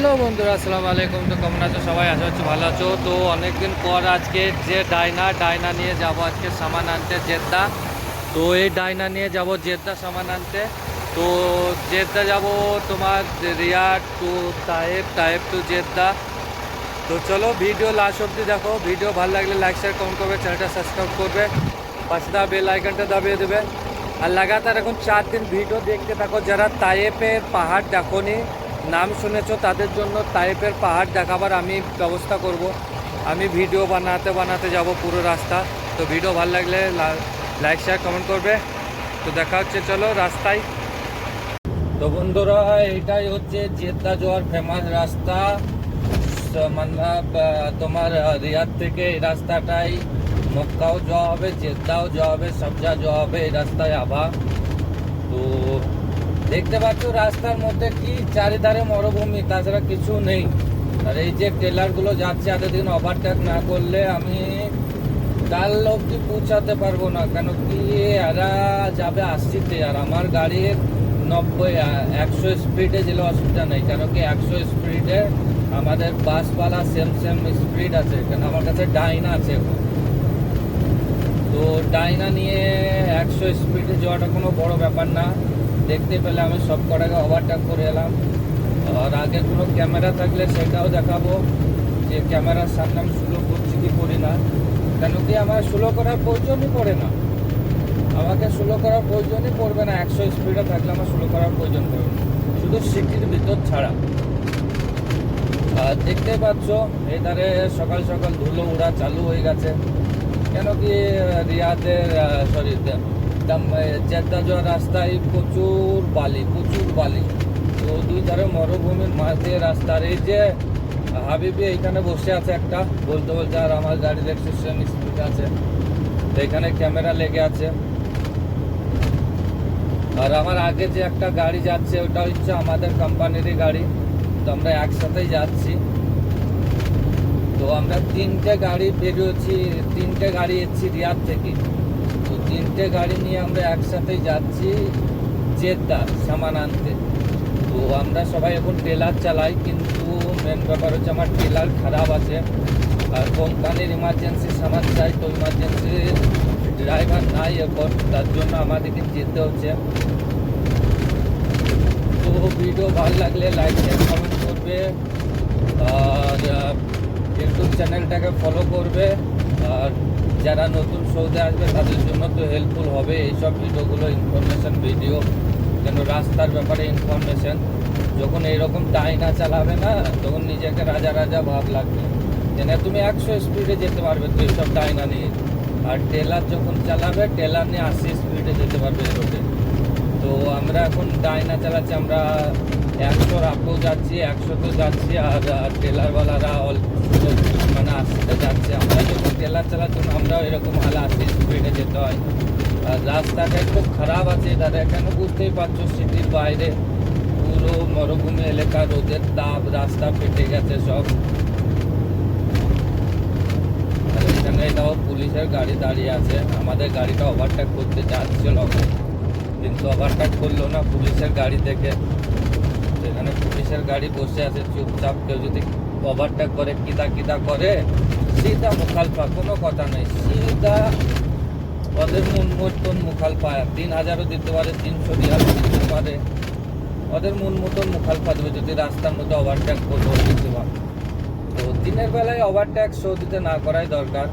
Hello বন্ধুরা, আসসালামু আলাইকুম। তো কেমন আছো? সবাই আশা হচ্ছে ভালো আছো। তো অনেকদিন পর আজকে যে ডাইনা ডাইনা নিয়ে যাব আজকে সামান আনতে, জেদ্দা। তো এই ডাইনা নিয়ে যাব, জেদ্দা সামান আনতে। তো জেদ্দা যাব তোমার Riyadh to Taif Taif to Jeddah. তো চলো, ভিডিও লাস্ট অব্দি দেখো। ভিডিও ভালো লাগলে লাইক শেয়ার কমেন্ট করবে চ্যানেলটা সাবস্ক্রাইব করবে। পাশে দেওয়া বেল আইকনটা দাবিয়ে দেবে। আর লাগাতার এখন চার দিন ভিডিও দেখতে থাকো। যারা তায়েপের পাহাড় দেখোনি নাম শুনেছ, তাদের জন্য তায়েপের পাহাড় দেখাবার আমি ব্যবস্থা করব। আমি ভিডিও বানাতে বানাতে যাব পুরো রাস্তা। তো ভিডিও ভালো লাগলে লাইক শেয়ার কমেন্ট করবে। তো দেখা হচ্ছে, চলো রাস্তায়। তো বন্ধুরা, এটাই হচ্ছে জেদ্দা যাওয়ার ফেমাস রাস্তা। মতলব তোমার রিয়াদ থেকে এই রাস্তাটাই। মক্কাও যাওয়া হবে, জেদ্দাও যাওয়া হবে সবজা যাওয়া হবে এই রাস্তায় আবার। তো দেখতে পাচ্ছ রাস্তার মধ্যে কি চারিধারে মরুভূমি, তাছাড়া কিছু নেই। আর এই যে টেলারগুলো যাচ্ছে, এতদিন ওভারটেক না করলে আমি কাল অবধি পৌঁছাতে পারব না, কেন কি এরা যাবে আশিতে, আর আমার গাড়ির নব্বই একশো স্পিডে গেলে অসুবিধা নেই, কেন কি একশো স্পিডে আমাদের বাসওয়ালা সেম সেম স্পিড আছে, কেন আমার কাছে ডাইনা আছে তো ডাইনা নিয়ে একশো স্পিডে যাওয়াটা কোনো বড় ব্যাপার না। দেখতে পেলে আমি সব কটাকে ওভারটেক করে এলাম। আর আগে কোনো ক্যামেরা থাকলে সেটাও দেখাবো, যে ক্যামেরার সামনে আমি স্লো করছি কি করি না। কেন কি আমার স্লো করার প্রয়োজনই পড়ে না। আমাকে স্লো করার প্রয়োজনই পড়বে না, একশো স্পিডে থাকলে আমার স্লো করার প্রয়োজন পড়বে না। শুধু সিটির ভিতর ছাড়া। আর দেখতে পাচ্ছ, এধারে সকাল সকাল ধুলো উড়া চালু হয়ে গেছে। কেন কি রিয়াদের সরি জেদ্দা যাওয়ার রাস্তায় প্রচুর বালি প্রচুর বালি। তো দুই ধারে মরুভূমির মাঝ রাস্তার এই যে হাবিবি এখানে বসে আছে একটা, বলতে বলতে আর আমার গাড়ি দেখছে সেম স্পিড আছে। তো এখানে ক্যামেরা লেগে আছে। আর আমার আগে যে একটা গাড়ি যাচ্ছে, ওটা হচ্ছে আমাদের কোম্পানিরই গাড়ি। তো আমরা একসাথেই যাচ্ছি। তো আমরা তিনটে গাড়ি বেরিয়েছি তিনটে গাড়ি এসেছি রিয়াদ থেকে। তিনটে গাড়ি নিয়ে আমরা একসাথেই যাচ্ছি জেদ্দা সামান আনতে। তো আমরা সবাই এখন টেলার চালাই, কিন্তু মেন ব্যাপার হচ্ছে আমার টেলার খারাপ আছে। আর কোম্পানির ইমার্জেন্সি সামান চাই, তো ইমার্জেন্সি ড্রাইভার নাই এখন, তার জন্য আমাদেরকে যেতে হচ্ছে। তো ভিডিও ভালো লাগলে লাইক শেয়ার কমেন্ট করবে, আর ইউটিউব চ্যানেলটাকে ফলো করবে, আর যারা নতুন সৌদে আসবে, তাদের জন্য তো হেল্পফুল হবে। এইসব ভিডিওগুলো ইনফরমেশন ভিডিও যেন রাস্তার ব্যাপারে ইনফরমেশন যখন এইরকম ডাইনা চালাবে না, তখন নিজেকে রাজা রাজা ভাব লাগবে। যেন তুমি একশো স্পিডে যেতে পারবে তো এইসব ডাইনা নিয়ে। আর টেলার যখন চালাবে, টেলার নিয়ে আশি স্পিডে যেতে পারবে রোডে তো আমরা এখন ডাইনা চালাচ্ছি, আমরা একশোর আপেও যাচ্ছি একশোতেও যাচ্ছি, আর টেলারওয়ালারা অল্প মানে আশিতে যাচ্ছে। আমরা যখন টেলার চালাচ্ছি আমরাও এরকম হালে আশি স্পিডে যেতে হয়। আর রাস্তাটা খুব খারাপ আছে দাদা এখানে বুঝতেই পারছ? সিটির বাইরে পুরো মরুভূমি এলাকা, রোদের তাপ, রাস্তা ফেটে গেছে সব। আর এখানে এটাও পুলিশের গাড়ি দাঁড়িয়ে আছে। আমাদের গাড়িটা ওভারটেক করতে যাচ্ছিল। কিন্তু ওভারটেক করল না পুলিশের গাড়ি থেকে সেখানে পুলিশের গাড়ি বসে আছে, চুপচাপ কেউ যদি ওভারটেক করে, কিদা কিদা করে, সিধা মুখালফা কোনো কথা নেই। সিধা ওদের মন মতন মুখালফা তিন হাজারও দিতে পারে, তিনশো দিহারও দিতে পারে। ওদের মন মতন মুখালফা দেবে, যদি রাস্তার মধ্যে ওভারটেক করব, দিতে পারে তো দিনের বেলায় ওভারটেক শো দিতে না করাই দরকার।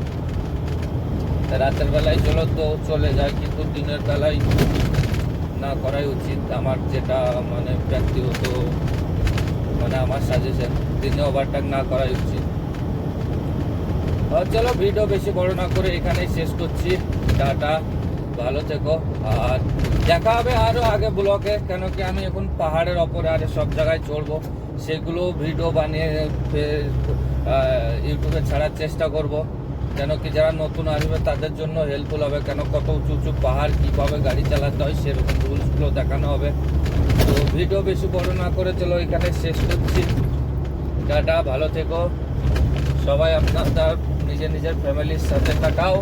রাতের বেলায় চলো, তো চলে যায়, কিন্তু দিনের বেলায় না করাই উচিত। আমার যেটা মানে ব্যক্তিগত মানে আমার সাজেশন দিনে ওভারটেক না করাই উচিত। চলো ভিডিও বেশি বড় না করে এখানেই শেষ করছি। টাটা, ভালো থেকো। আর দেখা হবে আরও আগে ব্লকে কেন কি আমি এখন পাহাড়ের ওপরে আর সব জায়গায় চড়বো। সেগুলো ভিডিও বানিয়ে ইউটিউবে ছাড়ার চেষ্টা করব। কেন কি যারা নতুন আসবে তাদের জন্য হেল্পফুল হবে। কেন কত উঁচু উঁচু পাহাড়, কীভাবে গাড়ি চালাতে হয় সেরকম রুলসগুলো দেখানো হবে। তো ভিডিও বেশি বড় না করে চলো এখানে শেষ করছি। টাটা, ভালো থেকো। সবাই আপনার নিজের নিজের ফ্যামিলির সাথে কাটাও।